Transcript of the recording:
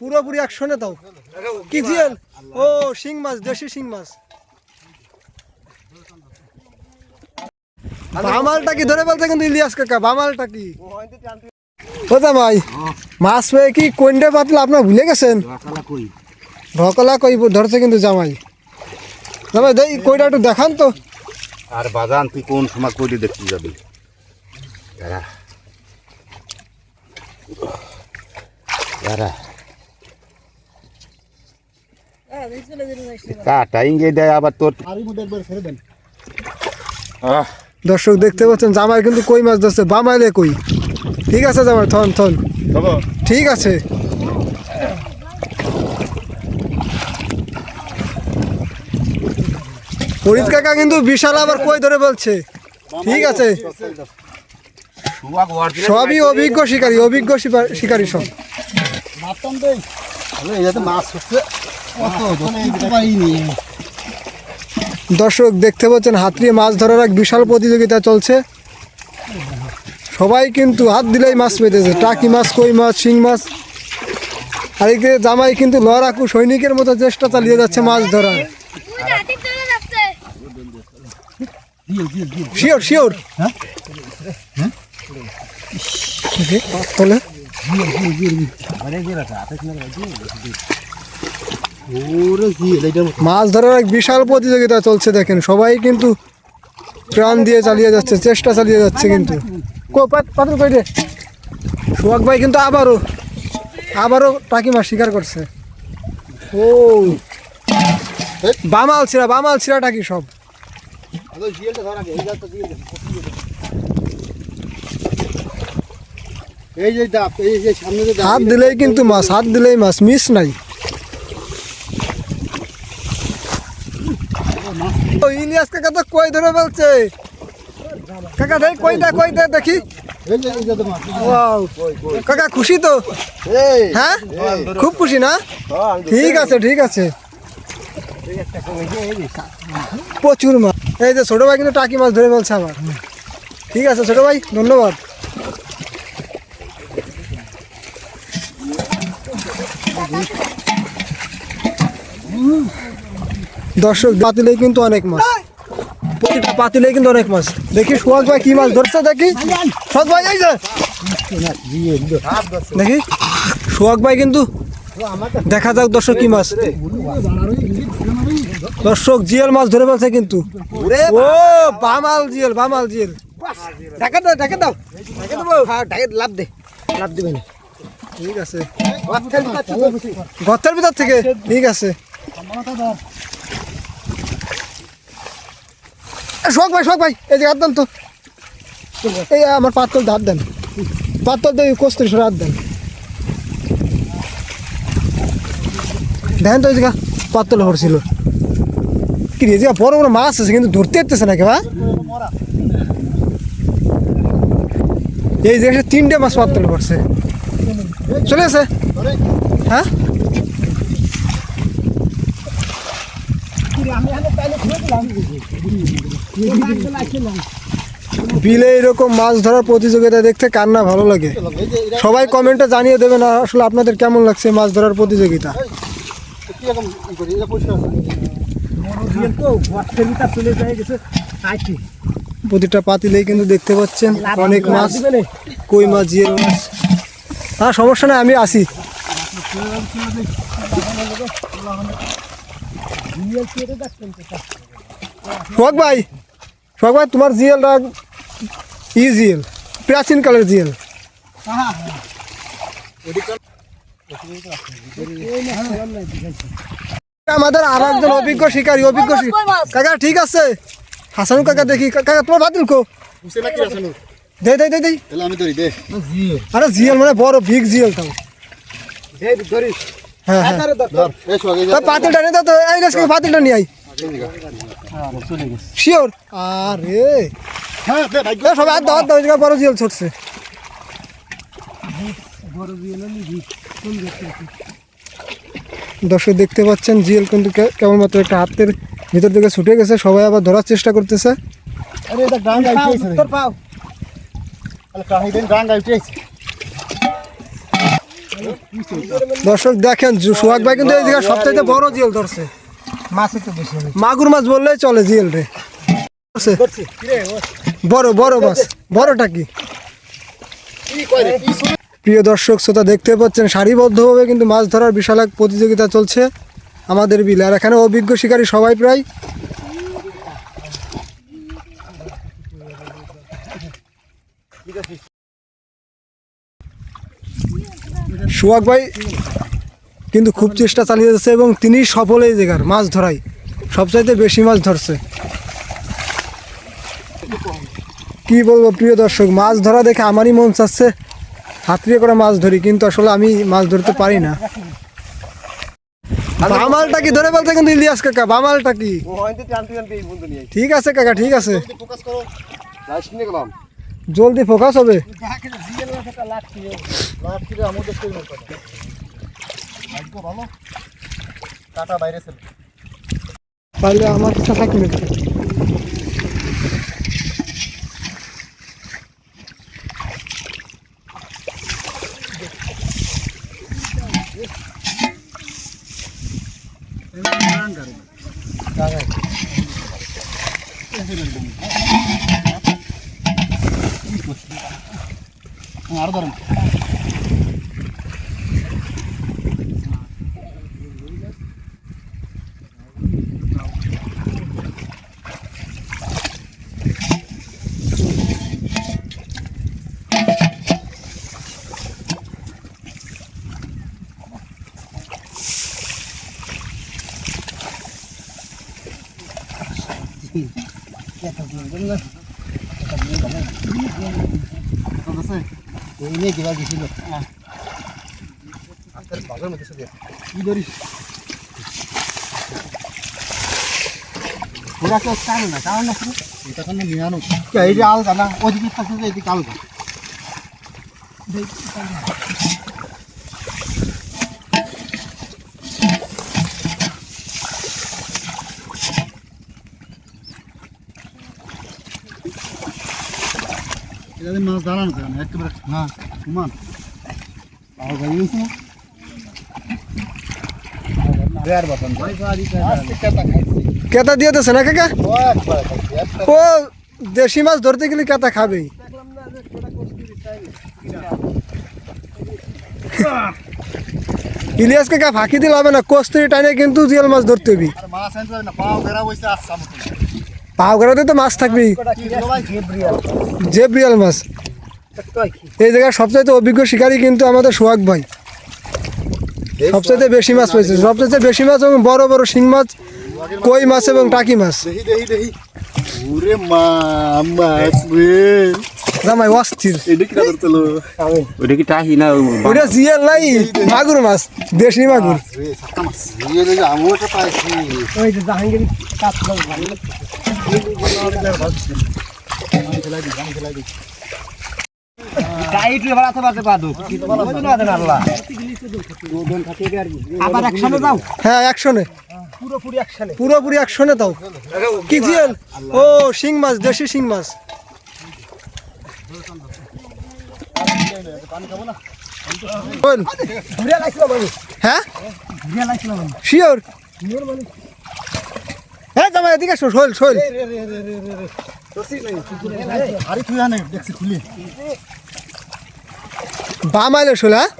পুরোপুরি একশনে দাও। কি জিয়াল ও শিং মাছ দেশি শিং মাছ। বামালটা কি ধরে বলতে কিন্তু ইলিয়াস কাকা? বামালটা কি? ও জামাই মাছ পেয়ে কি কন্ডে পাতলা আপনার ভুলে গেছেন? ঢকলা কই? ধরছে কিন্তু জামাই। জামাই দেই কইটা একটু দেখান তো। আর বাজান তুই কোন সময় কইলে দেখতে যাবি? আবার তোর। দর্শক দেখতে পাচ্ছেন জামাই কিন্তু কই মাছ ধরছে? বামাইলে কই? ঠিক আছে জামাই থন থন ঠিক আছে। ফরিদ কাকা কিন্তু বিশাল আবার কই ধরে বলছে? ঠিক আছে। সবই অভিজ্ঞ শিকারী অভিজ্ঞ শিকারী সব। দর্শক দেখতে পাচ্ছেন হাতড়িয়ে মাছ ধরার এক বিশাল প্রতিযোগিতা চলছে। সবাই কিন্তু হাত দিলেই মাছ পেতেছে টাকি মাছ কই মাছ শিং মাছ। আর এদিকে জামাই কিন্তু লড়াকু সৈনিকের মতো চেষ্টা চালিয়ে যাচ্ছে মাছ ধরার। Sure sure. তাহলে মাছ ধরার এক বিশাল প্রতিযোগিতা চলছে দেখেন। সবাই কিন্তু প্রাণ দিয়ে চালিয়ে যাচ্ছে, চেষ্টা চালিয়ে যাচ্ছে কিন্তু। পাথর কই রে ভাই কিন্তু আবারও আবারও টাকি মাছ শিকার করছে। ও বামাল ছিড়া বামাল ছিড়া টাকি সব। এই যে ডাব এই যে সামনে যে হাত দিলেই কিন্তু মাছ হাত দিলেই মাছ মিস নাই। ও ইলিয়াস কাকা তো কই ধরে বলছে কাকা দেখ কই দে কই দে দেখি। কাকা খুশি তো? হ্যাঁ? খুব খুশি না? ঠিক আছে ঠিক আছে। প্রচুর মাছ। এই যে ছোট ভাই কিন্তু টাকি মাছ ধরে বলছে আবার। ঠিক আছে ছোট ভাই ধন্যবাদ। দর্শক, পাতিলেই কিন্তু অনেক মাছ। প্রতিটা পাতিলেই কিন্তু অনেক মাছ। দেখি সুহাগ ভাই কি মাছ ধরছে, দেখি। সুহাগ ভাই, এই যে। দেখি। সোহাগ ভাই কিন্তু দেখা যাক দর্শক কি মাছ। দর্শক জিয়াল মাছ ধরে ফেলছে কিন্তু। ও, বামাল জিয়াল বামাল জিয়াল ঢাকা দাও ঢাকা দাও। হ্যাঁ ঢাকা লাভ দে, লাভ দিবেন ঠিক আছে। গর্তের ভিতর থেকে। ঠিক আছে। সোহাগ ভাই সোহাগ ভাই, এই যে হাত দেন তো। এই, আমার পাতল হাত দেন। পাতল দিয়ে কস্তুরি সরে হাত দেন। দেখেন তো ওই জায়গা পাতল পড়ছিল কি এই জায়গা বড় বড় মাছ আছে, কিন্তু ধরতে পারতেছে না কেবা এই জায়গায় তিনটে মাছ পাতল পড়ছে চলে আসে হ্যাঁ? বিলে এরকম মাছ ধরার প্রতিযোগিতা দেখতে কার না ভালো লাগে? সবাই কমেন্টে জানিয়ে দেবেন আর আসলে আপনাদের কেমন লাগছে মাছ ধরার প্রতিযোগিতা? প্রতিটা পাতিলেই কিন্তু দেখতে পাচ্ছেন অনেক মাছ, কই মাছ জিয়ের মাছ। হ্যাঁ সমস্যা নেই, আমি আসি। ভাই সোহাগ ভাই তোমার জিএলটা ই জিএল প্রাচীন কালের জিএল। আমাদের আর একজন অভিজ্ঞ শিকারী অভিজ্ঞ কাকা ঠিক আছে? হাসানু কাকা দেখি। কাকা তোমার বাতিল কো। দে দে দে দে। আমি ধরি দে। আরে জিএল মানে বড় বিগ জিএল তাও। ধরিস। হ্যাঁ হ্যাঁ। পাতিলটা নিয়ে দাও তো এই পাতিলটা নিয়ে আই শিওর আরে। হ্যাঁ সবাই বড় দর্শক দেখতে পাচ্ছেন জিএল কিন্তু কেবলমাত্র একটা হাতের ভিতর থেকে ছুটে গেছে সবাই আবার ধরার চেষ্টা করতেছে। আরে এটা তোর পাও। দর্শক দেখেন সোহাগ ভাই কিন্তু এই জায়গায় সবচাইতে বড় জিয়েল ধরছে। বেশি মাগুর মাছ বললেই চলে জিয়েল রে। বড় বড় মাছ। বড়টা কি? প্রিয় দর্শক শ্রোতা দেখতে পাচ্ছেন সারিবদ্ধভাবে কিন্তু মাছ ধরার বিশাল এক প্রতিযোগিতা চলছে আমাদের বিলে। আর এখানে অভিজ্ঞ শিকারী সবাই প্রায়। সুহাগ ভাই কিন্তু খুব চেষ্টা চালিয়ে যাচ্ছে এবং তিনি সফল এই জায়গার মাছ ধরাই সবচাইতে বেশি মাছ ধরছে। কি বলব প্রিয় দর্শক মাছ ধরা দেখে আমারই মন চাচ্ছে হাতড়িয়ে করে মাছ ধরি কিন্তু আসলে আমি মাছ ধরতে পারি না। বামালটা কি ধরে বলতে কিন্তু ইলিয়াস কাকা বামালটা কি? ঠিক আছে কাকা ঠিক আছে। জলদি ফোকাস হবে লাইট কিরে আমাদের কই মত ভাগ্য ভালো কাটা বাইরে ছিল তাহলে আমার ইচ্ছা থাকি আর ধরেন। কিবা সে কি ধরিস পুরা কেউ কারও না কারণ না এটা কোনো নিয়ে আনো এই যে আলগা না ওদিকে থাকছে যে এদিকে আলগা এটা দিয়ে মাছ দাঁড়ানো যায় না একেবারে না সমান পাও গাড়ি গেছে না বেয়ার বাতন আজকে কেতা খাইছি কেতা দিয়ে দিচ্ছে না কাকা ও একবার খাইছি একটা ও দেশি মাছ ধরতে গেলে কেতা খাবেই ইলিয়াস কাকা ফাঁকি দিলে হবে না কস্তুরি টাইনে কিন্তু জিয়াল মাছ ধরতে হবি আর মাছ আনতে পারি না পাও ঘেরা বসে আসছে আমার পাও গড়াতে তো মাছ থাকবেই। যে বিয়াল মাছ। এই জায়গায় সবচাইতে অভিজ্ঞ শিকারী কিন্তু আমাদের সোহাগ ভাই। সবচাইতে বেশি মাছ পেয়েছে। সবচাইতে বেশি মাছ এবং বড় বড় শিং মাছ কই মাছ এবং টাকি মাছ। দেহি দেহি দেহি ওরে মা মাছ রে। জামাই অস্থির। এটা কি ধরছিল ওইটা কি টাহি না ওটা জিয়াল নাই মাগুর মাছ দেশি মাগুর। পাইছি। হ্যাঁ একশনে। পুরোপুরি একশনে দাও। কি জিয়াল ও শিং মাছ দেশি শিং মাছ। হ্যাঁ? শিওর? এদিকে শোল শোল। শোল আরে তুই আনে দেখছি খুলি। বাম আইলো শোল হ্যাঁ?